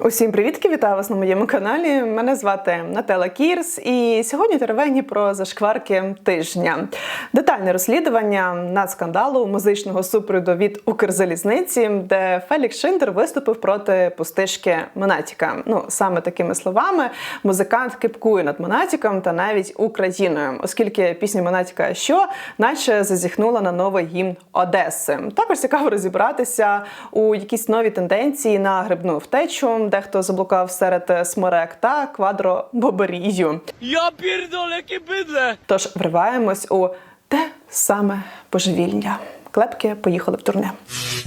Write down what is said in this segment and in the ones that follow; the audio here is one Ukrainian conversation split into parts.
Усім привітки, вітаю вас на моєму каналі. Мене звати Нателла Кірс, і сьогодні теревені про зашкварки тижня. Детальне розслідування нацскандалу музичного супроводу від Укрзалізниці, де Фелікс Шиндер виступив проти пустишки Монатіка. Ну саме такими словами, музикант кипкує над Монатіком та навіть Україною, оскільки пісня Монатіка що, наче зазіхнула на новий гімн Одеси. Також цікаво розібратися у якісь нові тенденції на грибну втечу, дехто заблукав серед смерек та квадробоберію. Я пірдол, яке бидле! Тож вриваємось у те саме божевілля. Клепки поїхали в турне.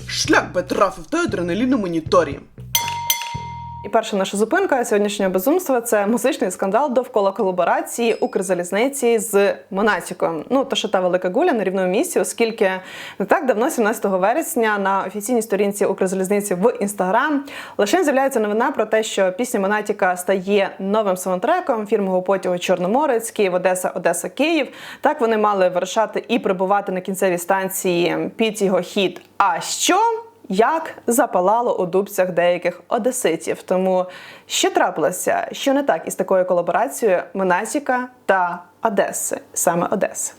Шлях би трафив та адреналіну моніторі. І перша наша зупинка сьогоднішнього безумства це музичний скандал довкола колаборації Укрзалізниці з Монатіком. Ну то що та велика гуля на рівному місці, оскільки не так давно, 17 вересня, на офіційній сторінці Укрзалізниці в інстаграм лише з'являється новина про те, що пісня Монатіка стає новим саундтреком фірмового потягу Чорноморець, Київ, Одеса, Одеса, Київ. Так вони мали вирушати і прибувати на кінцевій станції під його хід. А що? Як запалало у дубцях деяких одеситів. Тому що трапилося, що не так із такою колаборацією Монатіка та Одеси, саме Одеси.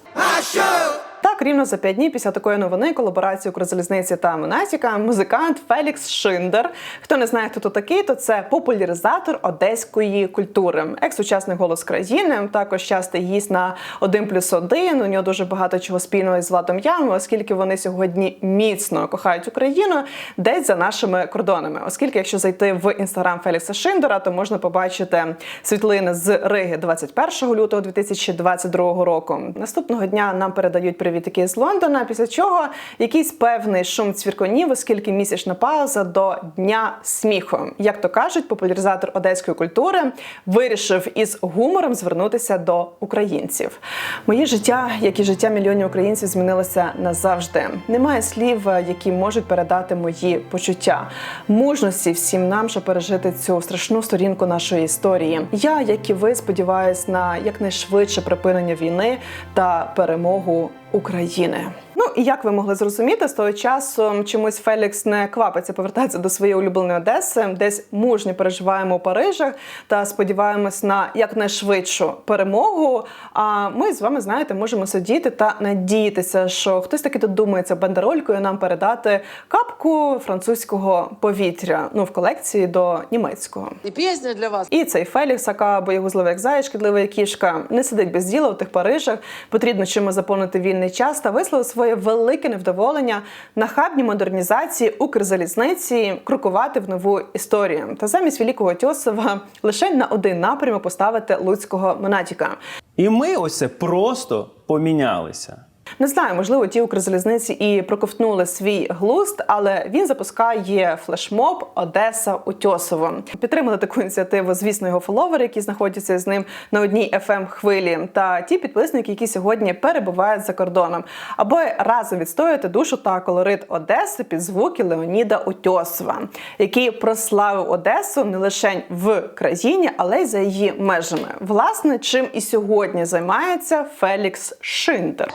Так, рівно за п'ять днів після такої новини колаборації Укрзалізниці та Монатіка, музикант Фелікс Шиндер. Хто не знає, хто то такий, то це популяризатор одеської культури, екс-учасник голос країни. Також частий гість на 1 плюс 1. У нього дуже багато чого спільного із Владом Ямом, оскільки вони сьогодні міцно кохають Україну десь за нашими кордонами. Оскільки, якщо зайти в інстаграм Фелікса Шиндера, то можна побачити світлини з Риги 21 лютого 2022 року. Наступного дня нам передають привітики з Лондона. Після чого якийсь певний шум цвірконів, оскільки місячна пауза до дня сміху. Як то кажуть, популяризатор одеської культури вирішив із гумором звернутися до українців. Моє життя, як і життя мільйонів українців, змінилося назавжди. Немає слів, які можуть передати мої почуття. Мужності всім нам, щоб пережити цю страшну сторінку нашої історії. Я, як і ви, сподіваюся на якнайшвидше припинення війни та перемогу України. України. Ну і як ви могли зрозуміти, з того часу чомусь Фелікс не квапиться повертатися до своєї улюбленої Одеси, десь мужньо переживаємо у Парижах та сподіваємось на якнайшвидшу перемогу. А ми з вами знаєте, можемо сидіти та надіятися, що хтось таки додумається бандеролькою нам передати капку французького повітря. Ну в колекції до німецького. І пісня для вас. І цей Фелікс, яка боєгузлива як заяць, шкідлива як кішка, не сидить без діла у тих Парижах. Потрібно чимось заповнити вільний час та висловив своє велике невдоволення нахабні модернізації Укрзалізниці крокувати в нову історію. Та замість Великого Тьосова лише на один напрямок поставити Луцького Монатіка. І ми ось це просто помінялися. Не знаю, можливо, ті Укрзалізниці і проковтнули свій глузд, але він запускає флешмоб Одеса Утьосово. Підтримали таку ініціативу, звісно, його фоловери, які знаходяться з ним на одній fm хвилі, та ті підписники, які сьогодні перебувають за кордоном, аби разом відстояти душу та колорит Одеси під звуки Леоніда Утьосова, який прославив Одесу не лише в країні, але й за її межами. Власне, чим і сьогодні займається Фелікс Шиндер.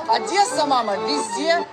Одесса, мама, везде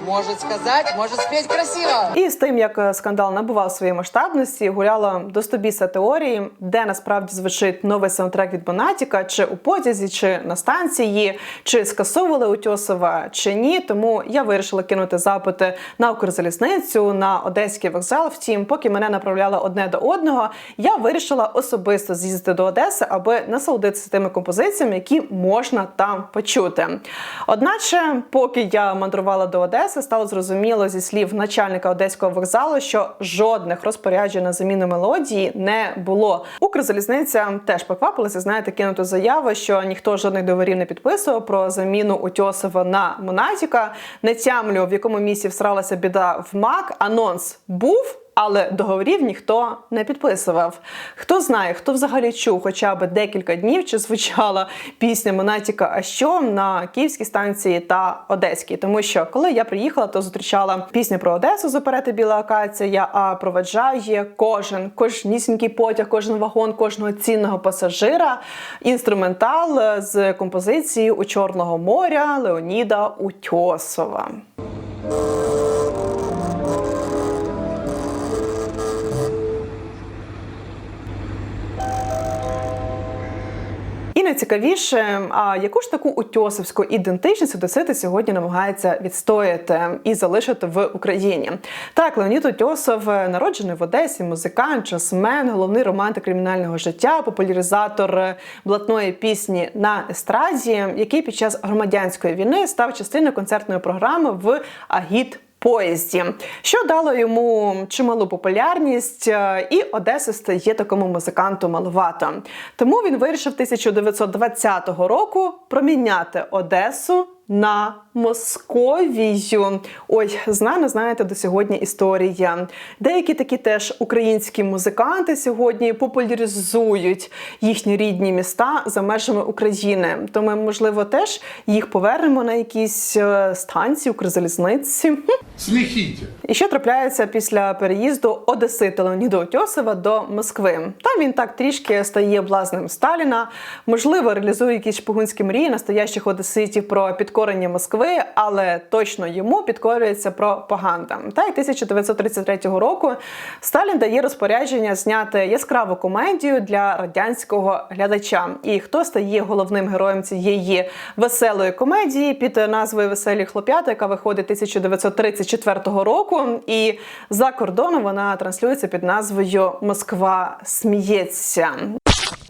может сказать, может спеть красиво. І з тим, як е, скандал набував своєї масштабності, гуляла до стобіса теорії, де насправді звучить новий саундтрек від Монатіка, чи у потязі, чи на станції, чи скасовували Утьосова, чи ні. Тому я вирішила кинути запити на Укрзалізницю, на Одеський вокзал. Втім, поки мене направляли одне до одного, я вирішила особисто з'їздити до Одеси, аби насолодитися тими композиціями, які можна там почути. Одначе, поки я мандрувала до Одеси, стало зрозуміло зі слів начальника одеського вокзалу, що жодних розпоряджень на заміну мелодії не було. Укрзалізниця теж поквапилася, знаєте, кинути заяву, що ніхто жодних договорів не підписував про заміну Утьосова на Монатіка. Не тямлю, в якому місці всралася біда в МАК. Анонс був. Але договорів ніхто не підписував. Хто знає, хто взагалі чув хоча б декілька днів, чи звучала пісня Монатіка, а що на київській станції та Одеській. Тому що коли я приїхала, то зустрічала пісню про Одесу з оперети Біла Акація, а проведжає кожен, кожнісінький потяг, кожен вагон, кожного цінного пасажира. Інструментал з композицією у Чорного моря Леоніда Утьосова. Найцікавіше, а яку ж таку утьосовську ідентичність Одесити сьогодні намагається відстояти і залишити в Україні? Так, Леонід Утьосов народжений в Одесі, музикант, джазмен, головний романтик кримінального життя, популяризатор блатної пісні на естраді, який під час громадянської війни став частиною концертної програми в Агіт поїзді, що дало йому чималу популярність, е, і Одеси стає такому музиканту маловато. Тому він вирішив 1920 року проміняти Одесу. На Московію. Ой, знана, знаєте, до сьогодні історія. Деякі такі теж українські музиканти сьогодні популяризують їхні рідні міста за межами України. То ми, можливо, теж їх повернемо на якісь е, станції Укрзалізниці. Смехите. І що трапляється після переїзду Одесита Леоніда Утьосова до Москви? Там він так трішки стає блазнем Сталіна, можливо, реалізує якісь шпигунські мрії настоящих одеситів про підкорення Москви, але точно йому підкорюється пропаганда. Та й 1933 року Сталін дає розпорядження зняти яскраву комедію для радянського глядача. І хто стає головним героєм цієї веселої комедії під назвою Веселі хлоп'ята, яка виходить 1934 року. І за кордоном вона транслюється під назвою Москва сміється.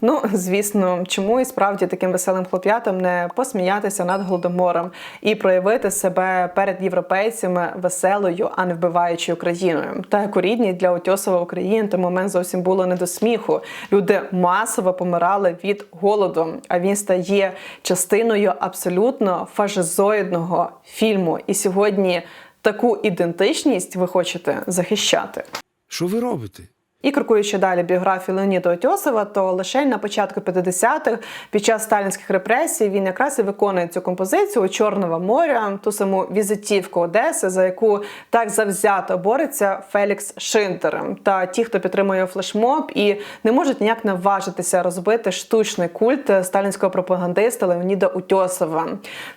Ну, звісно, чому і справді таким веселим хлоп'ятам не посміятися над голодомором і проявити себе перед європейцями веселою, а не вбиваючою країною. Та як у рідній для Утьосова України той момент зовсім було не до сміху. Люди масово помирали від голоду, а він стає частиною абсолютно фашизоїдного фільму. І сьогодні таку ідентичність ви хочете захищати. Що ви робите? І крокуючи далі біографію Леоніда Отьосова, то лише на початку 50-х, під час сталінських репресій, він якраз і виконує цю композицію Чорного моря, ту саму візитівку Одеси, за яку так завзято бореться Фелікс Шинтер. Та ті, хто підтримує флешмоб і не можуть ніяк наважитися розбити штучний культ сталінського пропагандиста Леоніда Утьосова.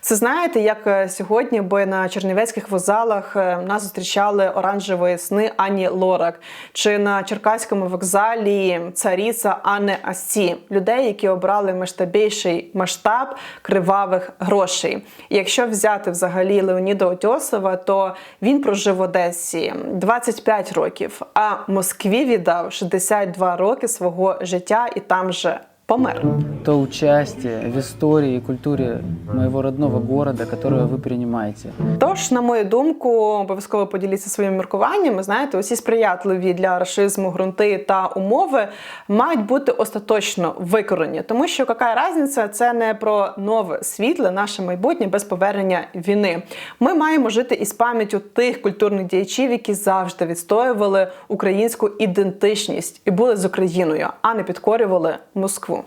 Це знаєте, як е, сьогодні би на чернівецьких вокзалах е, нас зустрічали оранжеві сни Ані Лорак, чи на Черкаському вокзалі царіса Анне Асі, людей, які обрали масштабіший масштаб кривавих грошей. І якщо взяти взагалі Леоніда Отьосова, то він прожив в Одесі 25 років, а Москві віддав 62 роки свого життя і там же помер. то участие в истории и культуре моего родного города, которое вы принимаете. Тож, на мою думку, обов'язково поділіться своїми міркуваннями. Знаєте, усі сприятливі для рашизму ґрунти та умови мають бути остаточно викорені, тому що яка різниця, це не про нове світле, наше майбутнє без повернення війни. Ми маємо жити із пам'яттю тих культурних діячів, які завжди відстоювали українську ідентичність і були з Україною, а не підкорювали Москву.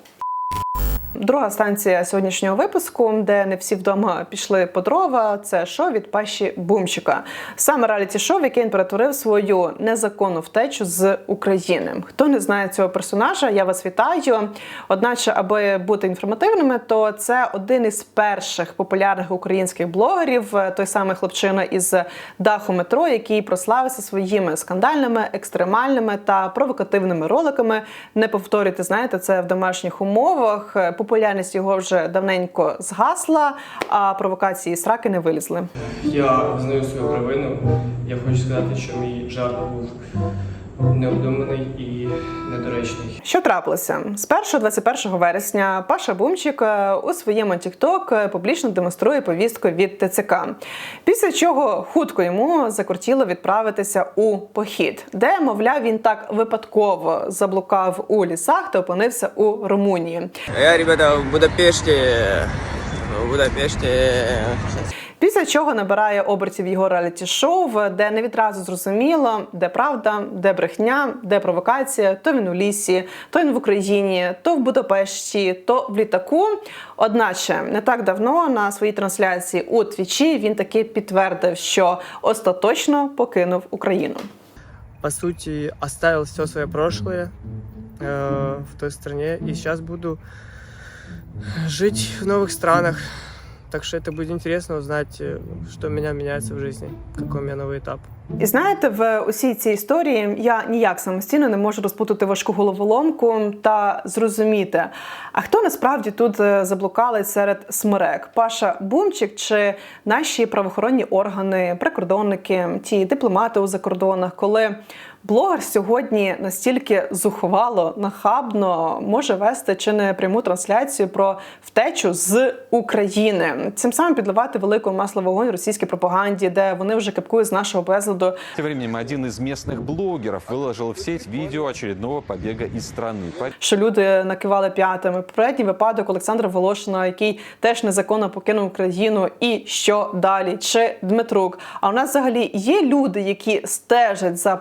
you Друга станція сьогоднішнього випуску, де не всі вдома пішли по дрова, це шоу від Паші Бумчика. Саме реаліті шоу, яке він перетворив свою незаконну втечу з України. Хто не знає цього персонажа, я вас вітаю. Одначе, аби бути інформативними, то це один із перших популярних українських блогерів, той самий хлопчина із даху метро, який прославився своїми скандальними, екстремальними та провокативними роликами. Не повторюйте, знаєте, це в домашніх умовах. Популярність його вже давненько згасла, а провокації сраки не вилізли. Я визнаю свою провину. Я хочу сказати, що мій жарт був необдуманий і недоречний. Що трапилося? Спершу 21 вересня Паша Бумчик е, у своєму TikTok публічно демонструє повістку від ТЦК. Після чого хутко йому закортіло відправитися у похід, де, мовляв, він так випадково заблукав у лісах та опинився у Румунії. Я, ребята, в Будапеште. В Будапеште. Після чого набирає обертів його реаліті-шоу, де не відразу зрозуміло, де правда, де брехня, де провокація. То він у лісі, то він в Україні, то в Будапешті, то в літаку. Одначе не так давно на своїй трансляції у Твічі він таки підтвердив, що остаточно покинув Україну. По сути, оставил все свое прошлое э, в той стране. И сейчас буду жить в новых странах. Так что это будет интересно узнать, э, что у меня меняется в жизни, какой у меня новый этап. І знаєте, в усій цій історії я ніяк самостійно не можу розпутати важку головоломку та зрозуміти, а хто насправді тут е, заблукали серед смерек? Паша Бумчик чи наші правоохоронні органи, прикордонники, ті дипломати у закордонах, коли блогер сьогодні настільки зухвало, нахабно може вести чи не пряму трансляцію про втечу з України, цим самим підливати велику масло в вогонь російській пропаганді, де вони вже кипкують з нашого безладу Тем временем один из местных блогеров выложил в сеть видео очередного побега из страны. По- що люди накивали п'ятами. Попередній випадок Олександра Волошина, який теж незаконно покинув країну, і що далі? Чи Дмитрук? А у нас взагалі є люди, які стежать за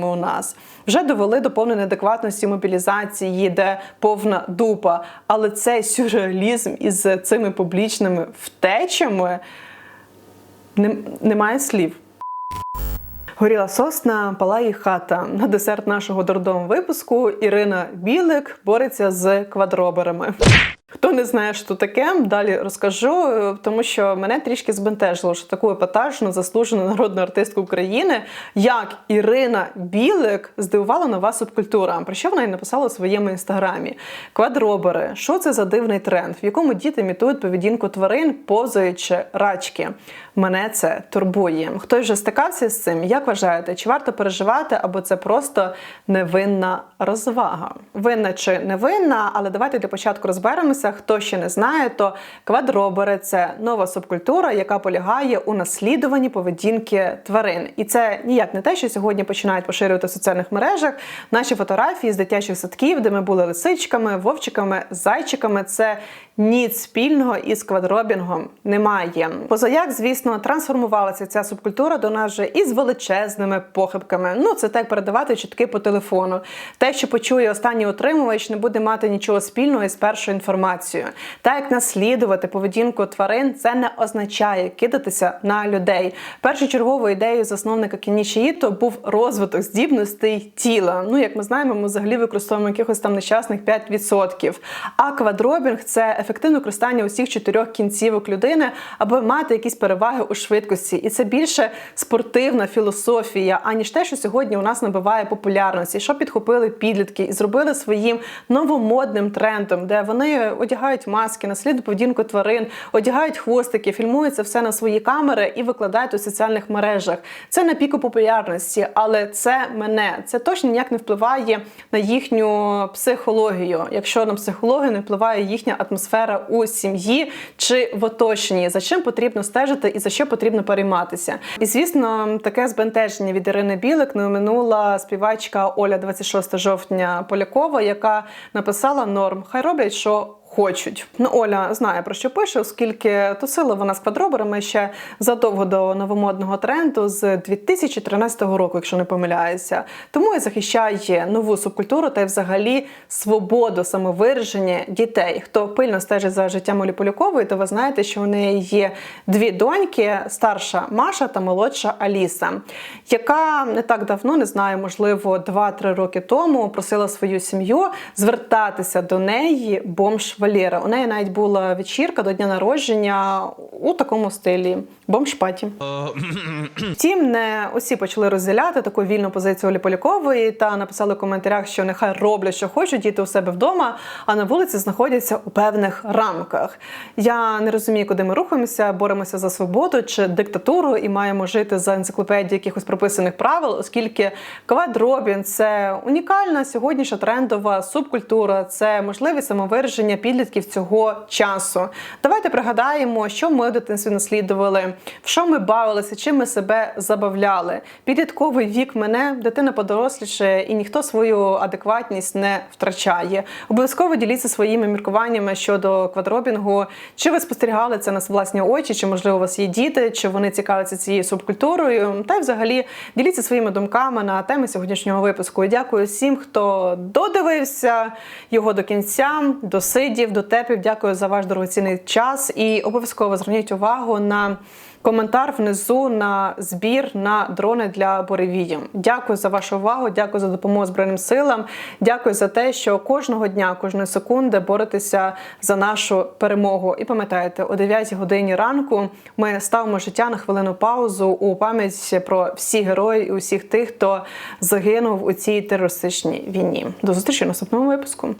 порядками у нас. Вже довели до повної неадекватності мобілізації, де повна дупа. Але цей сюрреалізм із цими публічними втечами немає слів. Горіла сосна, палає хата. На десерт нашого дурдом випуску Ірина Білик бореться з квадроберами. Хто не знає, що таке, далі розкажу, е, тому що мене трішки збентежило, що таку епатажну заслужену народну артистку України, як Ірина Білик, здивувала нова субкультура. Про що вона й написала у своєму інстаграмі? Квадробери, що це за дивний тренд, в якому діти імітують поведінку тварин, повзаючи рачки. Мене це турбує. Хтось вже стикався з цим? Як вважаєте, чи варто переживати, або це просто невинна розвага? Винна чи невинна, але давайте для початку розберемося. Хто ще не знає, то квадробери це нова субкультура, яка полягає у наслідуванні поведінки тварин. І це ніяк не те, що сьогодні починають поширювати в соціальних мережах. Наші фотографії з дитячих садків, де ми були лисичками, вовчиками, зайчиками. Це ніц спільного із квадробінгом немає. Позаяк, звісно, трансформувалася ця субкультура до нас вже із величезними похибками. Ну, це так передавати чутки по телефону. Те, що почує останній отримувач, не буде мати нічого спільного із першою інформацією. Так як наслідувати поведінку тварин, це не означає кидатися на людей. Першочерговою ідеєю засновника Кеніші Іто був розвиток здібностей тіла. Ну, як ми знаємо, ми взагалі використовуємо якихось там нещасних 5%. А квадробінг це ефективне використання усіх чотирьох кінцівок людини, аби мати якісь переваги у швидкості. І це більше спортивна філософія, аніж те, що сьогодні у нас набиває популярності, що підхопили підлітки і зробили своїм новомодним трендом, де вони одягають маски, наслідують поведінку тварин, одягають хвостики, фільмують це все на свої камери і викладають у соціальних мережах. Це на піку популярності, але це мене. Це точно ніяк не впливає на їхню психологію, якщо на психологію не впливає їхня атмосфера у сім'ї чи в оточенні, за чим потрібно стежити і за що потрібно перейматися. І звісно, таке збентеження від Ірини Білик не минула співачка Оля 26 жовтня Полякова, яка написала норм. Хай роблять, що хочуть. Ну, Оля знає про що пише, оскільки тусила вона з квадроберами ще задовго до новомодного тренду з 2013 року, якщо не помиляюся. Тому і захищає нову субкультуру та й взагалі свободу самовираження дітей. Хто пильно стежить за життям Олі Полякової, то ви знаєте, що у неї є дві доньки: старша Маша та молодша Аліса, яка не так давно, не знаю, можливо, 2-3 роки тому просила свою сім'ю звертатися до неї бомж Валєра. У неї навіть була вечірка до дня народження у такому стилі бомж-паті. Втім, не усі почали розділяти таку вільну позицію Олі Полякової та написали в коментарях, що нехай роблять, що хочуть, діти у себе вдома, а на вулиці знаходяться у певних рамках. Я не розумію, куди ми рухаємося, боремося за свободу чи диктатуру і маємо жити за енциклопедією якихось прописаних правил, оскільки квадробін це унікальна сьогоднішня трендова субкультура, це можливість самовираження підлітків цього часу. Давайте пригадаємо, що ми в дитинстві наслідували, в що ми бавилися, чим ми себе забавляли. Підлітковий вік мене, дитина подоросліше, і ніхто свою адекватність не втрачає. Обов'язково діліться своїми міркуваннями щодо квадробінгу. Чи ви спостерігали це на власні очі, чи можливо у вас є діти, чи вони цікавляться цією субкультурою? Та й взагалі діліться своїми думками на теми сьогоднішнього випуску. Дякую всім, хто додивився його до кінця, досидів, дотепів. Дякую за ваш дорогоцінний час і обов'язково зверніть увагу на коментар внизу на збір на дрони для буревію. Дякую за вашу увагу. Дякую за допомогу Збройним силам. Дякую за те, що кожного дня, кожної секунди боретеся за нашу перемогу. І пам'ятайте, о 9 годині ранку ми ставимо життя на хвилину паузу у пам'ять про всіх героїв і усіх тих, хто загинув у цій терористичній війні. До зустрічі в наступному випуску.